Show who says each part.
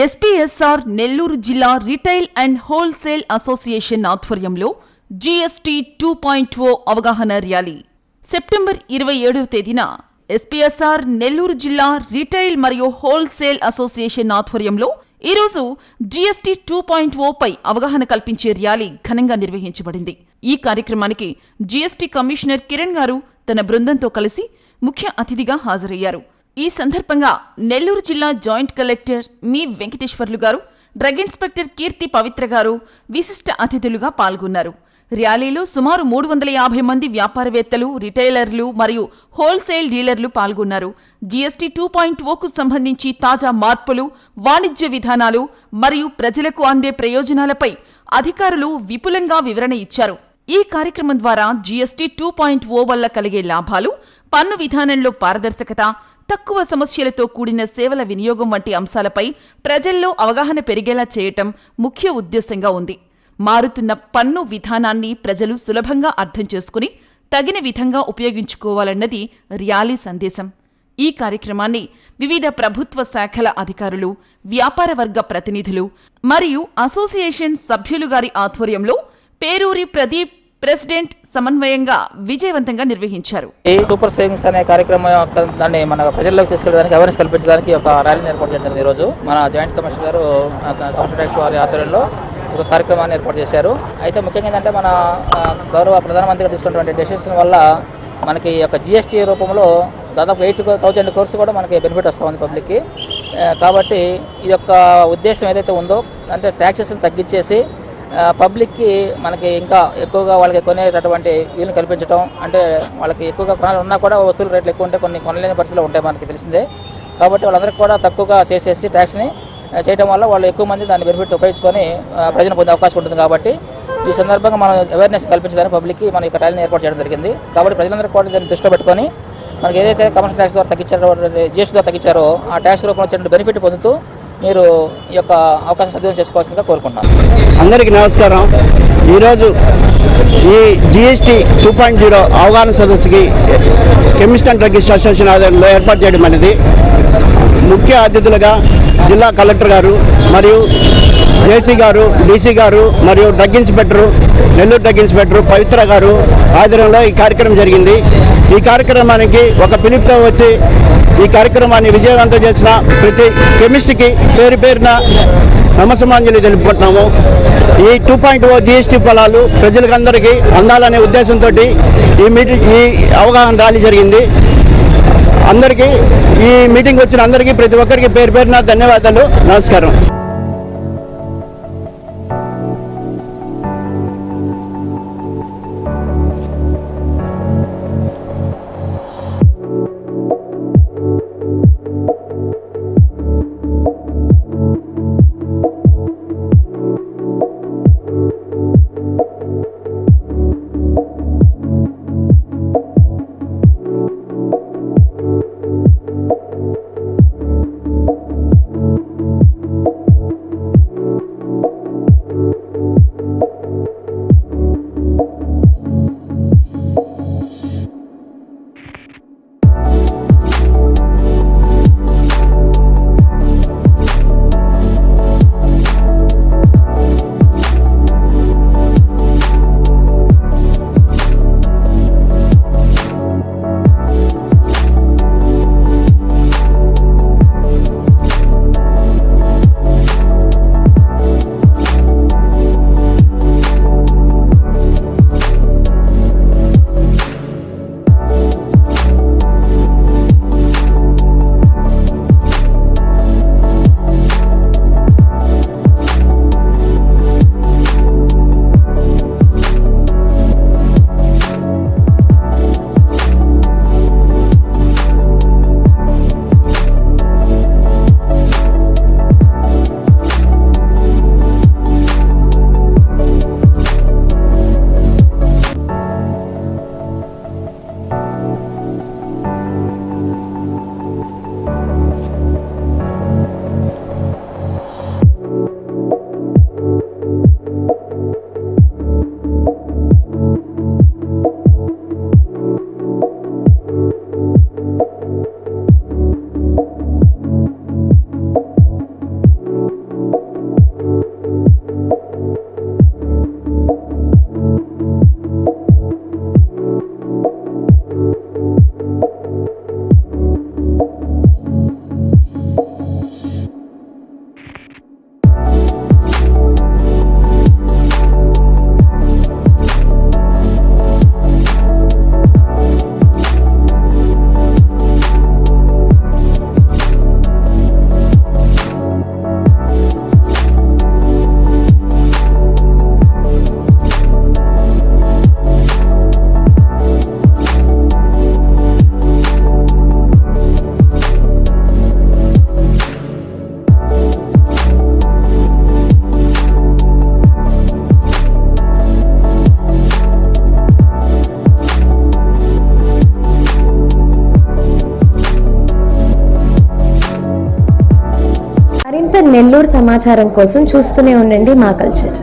Speaker 1: SPSR Nellore జిల్లా retail and wholesale association ఆధ్వర్యంలో GST two point O అవగాహన ర్యాలీ. సెప్టెంబర్ ఇరవై ఏడవ తేదీన ఎస్పీఎస్ఆర్ నెల్లూరు జిల్లా రిటైల్ మరియు హోల్సేల్ అసోసియేషన్ ఆధ్వర్యంలో ఈరోజు జీఎస్టీ టూ పాయింట్ పై అవగాహన కల్పించే ర్యాలీ ఘనంగా నిర్వహించబడింది. ఈ కార్యక్రమానికి జీఎస్టీ కమిషనర్ కిరణ్ గారు తన బృందంతో కలిసి ముఖ్య అతిథిగా హాజరయ్యారు. ఈ సందర్భంగా నెల్లూరు జిల్లా జాయింట్ కలెక్టర్ మీ వెంకటేశ్వర్లు గారు డ్రగ్ ఇన్స్పెక్టర్ కీర్తి పవిత్ర గారు విశిష్ట అతిథులుగా పాల్గొన్నారు. ర్యాలీలో సుమారు మూడు వందల యాభై మంది వ్యాపారవేత్తలు రిటైలర్లు మరియు హోల్సేల్ డీలర్లు పాల్గొన్నారు. జీఎస్టీ టూ పాయింట్ ఓకు సంబంధించి తాజా మార్పులు వాణిజ్య విధానాలు మరియు ప్రజలకు అందే ప్రయోజనాలపై అధికారులు విపులంగా వివరణ ఇచ్చారు. ఈ కార్యక్రమం ద్వారా జీఎస్టీ టూ పాయింట్ ఓ వల్ల కలిగే లాభాలు పన్ను విధానంలో పారదర్శకత తక్కువ సమస్యలతో కూడిన సేవల వినియోగం వంటి అంశాలపై ప్రజల్లో అవగాహన పెరిగేలా చేయటం ముఖ్య ఉద్దేశంగా ఉంది. మారుతున్న పన్ను విధానాన్ని ప్రజలు సులభంగా అర్థం చేసుకుని తగిన విధంగా ఉపయోగించుకోవాలన్నది ర్యాలీ సందేశం. ఈ కార్యక్రమాన్ని వివిధ ప్రభుత్వ శాఖల అధికారులు వ్యాపార వర్గ ప్రతినిధులు మరియు అసోసియేషన్ సభ్యులు గారి ఆధ్వర్యంలో పేరూరి ప్రదీప్ ప్రెసిడెంట్ సమన్వయంగా విజయవంతంగా నిర్వహించారు.
Speaker 2: ఈ సూపర్ సేవింగ్స్ అనే కార్యక్రమం యొక్క దాన్ని మన ప్రజల్లోకి తీసుకెళ్ళడానికి అవేర్నెస్ కల్పించడానికి ఒక ర్యాలీని ఏర్పాటు చేయడం ఈ రోజు మన జాయింట్ కమిషనర్ గారు ఆ, కమిషనర్ వారి ఆధ్వర్యంలో ఒక కార్యక్రమాన్ని ఏర్పాటు చేశారు. అయితే ముఖ్యంగా ఏంటంటే మన గౌరవ ప్రధానమంత్రి తీసుకున్నటువంటి డెసిషన్ వల్ల మనకి ఈ యొక్క జిఎస్టీ రూపంలో దాదాపు ఎయిట్ థౌజండ్ కోర్స్ కూడా మనకి బెనిఫిట్ వస్తుంది పబ్లిక్కి కాబట్టి ఈ యొక్క ఉద్దేశం ఏదైతే ఉందో అంటే ట్యాక్సెస్ని తగ్గించేసి పబ్లిక్కి మనకి ఇంకా ఎక్కువగా వాళ్ళకి కొనేటటువంటి వీలుని కల్పించడం అంటే వాళ్ళకి ఎక్కువగా కొనాలి ఉన్నా కూడా వస్తువులు రేట్లు ఎక్కువ ఉంటే కొన్ని కొనలేని పరిస్థితులు ఉంటాయి మనకి తెలిసిందే. కాబట్టి వాళ్ళందరికీ కూడా తక్కువగా చేసేసి ట్యాక్స్ని చేయడం వల్ల వాళ్ళు ఎక్కువ మంది దాని బెనిఫిట్ ఉపయోగించుకొని ప్రయోజనం ప్రజలు పొందే అవకాశం ఉంటుంది కాబట్టి ఈ సందర్భంగా మనం అవేర్నెస్ కల్పించడానికి పబ్లిక్కి మనం ఇక్కడ ర్యాలీని ఏర్పాటు చేయడం జరిగింది. కాబట్టి ప్రజలందరూ కూడా దాన్ని దృష్టిలో పెట్టుకొని మనకి ఏదైతే కమర్షియల్ ట్యాక్స్ ద్వారా తగ్గించారో జిఎస్టీ ద్వారా తగ్గించారో ఆ ట్యాక్స్ రూపంలో వచ్చిన బెనిఫిట్ పొందుతూ మీరు ఈ యొక్క అవకాశం సద్వినియోగం చేసుకోవాల్సిందిగా కోరుకుంటున్నాను.
Speaker 3: అందరికీ నమస్కారం. ఈరోజు ఈ జిఎస్టీ టూ పాయింట్ జీరో అవగాహన సదస్సుకి కెమిస్ట్ అండ్ డ్రగ్గిస్ట్ అసోసియేషన్ ఆధ్వర్యంలో ఏర్పాటు చేయడం అనేది ముఖ్య అతిథులుగా జిల్లా కలెక్టర్ గారు మరియు జేసీ గారు డీసీ గారు మరియు drug inspector Nellore drug inspector Pavitra గారు ఆధ్వర్యంలో ఈ కార్యక్రమం జరిగింది. ఈ కార్యక్రమానికి ఒక పిలుపుతో వచ్చి ఈ కార్యక్రమాన్ని విజయవంతం చేసిన ప్రతి కెమిస్ట్కి పేరు పేరున నమసమాంజలి తెలుపుకుంటున్నాము. ఈ టూ పాయింట్ ఓ జిఎస్టీ ఫలాలు ప్రజలకందరికీ అందాలనే ఉద్దేశంతో ఈ మీటింగ్ ఈ అవగాహన ర్యాలీ జరిగింది. అందరికీ ఈ మీటింగ్ వచ్చిన అందరికీ ప్రతి ఒక్కరికి పేరు పేరున ధన్యవాదాలు. నమస్కారం.
Speaker 4: మోర్ సమాచారం కోసం చూస్తూనే ఉండండి మా కల్చర్.